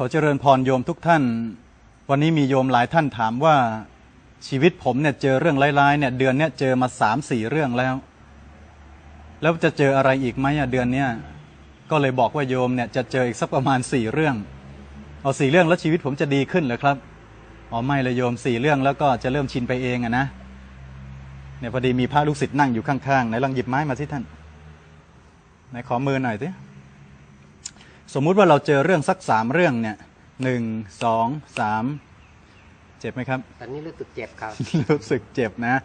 ขอเจริญพรโยมทุกท่าน วันนี้มีโยมหลายท่านถามว่า ชีวิตผมเนี่ยเจอเรื่องร้ายๆเนี่ย เดือนเนี้ยเจอมาสามสี่เรื่องแล้ว แล้วจะเจออะไรอีกไหมอะเดือนเนี้ยก็เลยบอกว่าโยมเนี่ยจะเจออีกสักประมาณสี่เรื่องเอาสี่เรื่องแล้วชีวิตผมจะดีขึ้นเหรอครับอ๋อไม่เลยโยมสี่เรื่องแล้วก็จะเริ่มชินไปเองอะนะเนี่ยพอดีมีพระลูกศิษย์นั่งอยู่ข้างๆไหนลองหยิบไม้มาสิท่านไหนขอมือหน่อยสิ สมมุติว่าเราเจอเรื่องสักสามเรื่องเนี่ยหนึ่งสองสามเจ็บไหมครับ ตอนนี้รู้สึกเจ็บครับ รู้สึกเจ็บนะ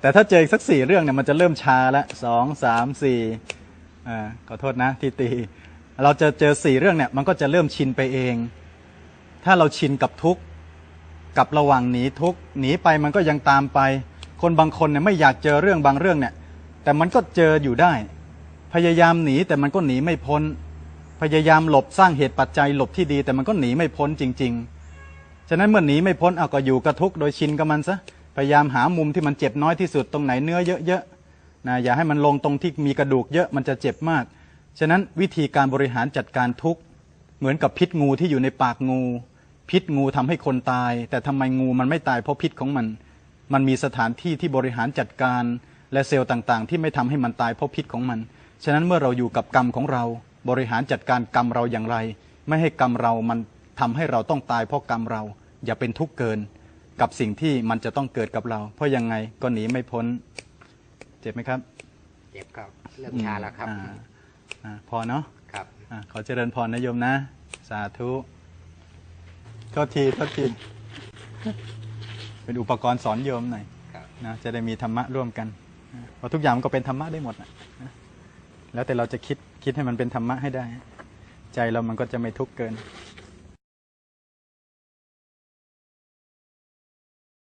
แต่ถ้าเจออีกสักสี่เรื่องเนี่ยมันจะเริ่มชาแล้วสองสามสี่อ่าขอโทษนะที่ตี เราจะเจอสี่เรื่องเนี่ยมันก็จะเริ่มชินไปเอง ถ้าเราชินกับทุกข์กับระหว่างหนีทุกข์หนีไปมันก็ยังตามไป คนบางคนเนี่ยไม่อยากเจอเรื่องบางเรื่องเนี่ย แต่มันก็เจออยู่ได้ พยายามหนีแต่มันก็หนีไม่พ้น พยายามหลบสร้างเหตุปัจจัยหลบที่ดี แต่มันก็หนีไม่พ้นจริง ๆ ฉะนั้นเมื่อหนีไม่พ้นเอาก็อยู่กับทุกโดยชินกับมันซะพยายามหามุมที่มันเจ็บน้อยที่สุดตรงไหนเนื้อเยอะๆนะอย่าให้มันลงตรงที่มีกระดูกเยอะมันจะเจ็บมาก ฉะนั้นวิธีการบริหารจัดการทุกข์เหมือนกับพิษงูที่อยู่ในปากงู พิษงูทำให้คนตาย แต่ทำไมงูมันไม่ตายเพราะพิษของมัน มันมีสถานที่ที่บริหารจัดการ และเซลล์ต่างๆ ที่ไม่ทำให้มันตายเพราะพิษของมัน ฉะนั้นเมื่อเราอยู่กับกรรมของเรา บริหารจัดการกรรมเราอย่างไร ไม่ให้กรรมเรามันทำให้เราต้องตายเพราะกรรมเรา อย่าเป็นทุกข์เกิน กับสิ่งที่มันจะต้องเกิดกับเรา เพราะยังไงก็หนีไม่พ้น เจ็บไหมครับ เจ็บครับเริ่มชาแล้วครับอ่าอ่าพอเนาะครับอะขอเจริญพรนะโยมนะ สาธุโทษทีโทษทีเป็นอุปกรณ์สอนโยมหน่อยครับนะจะได้มีธรรมะร่วมกันนะเพราะทุกอย่างมันก็เป็นธรรมะได้หมดนะนะ แล้วแต่เราจะคิดคิดให้มันเป็นธรรมะให้ได้ ใจเรามันก็จะไม่ทุกข์เกิน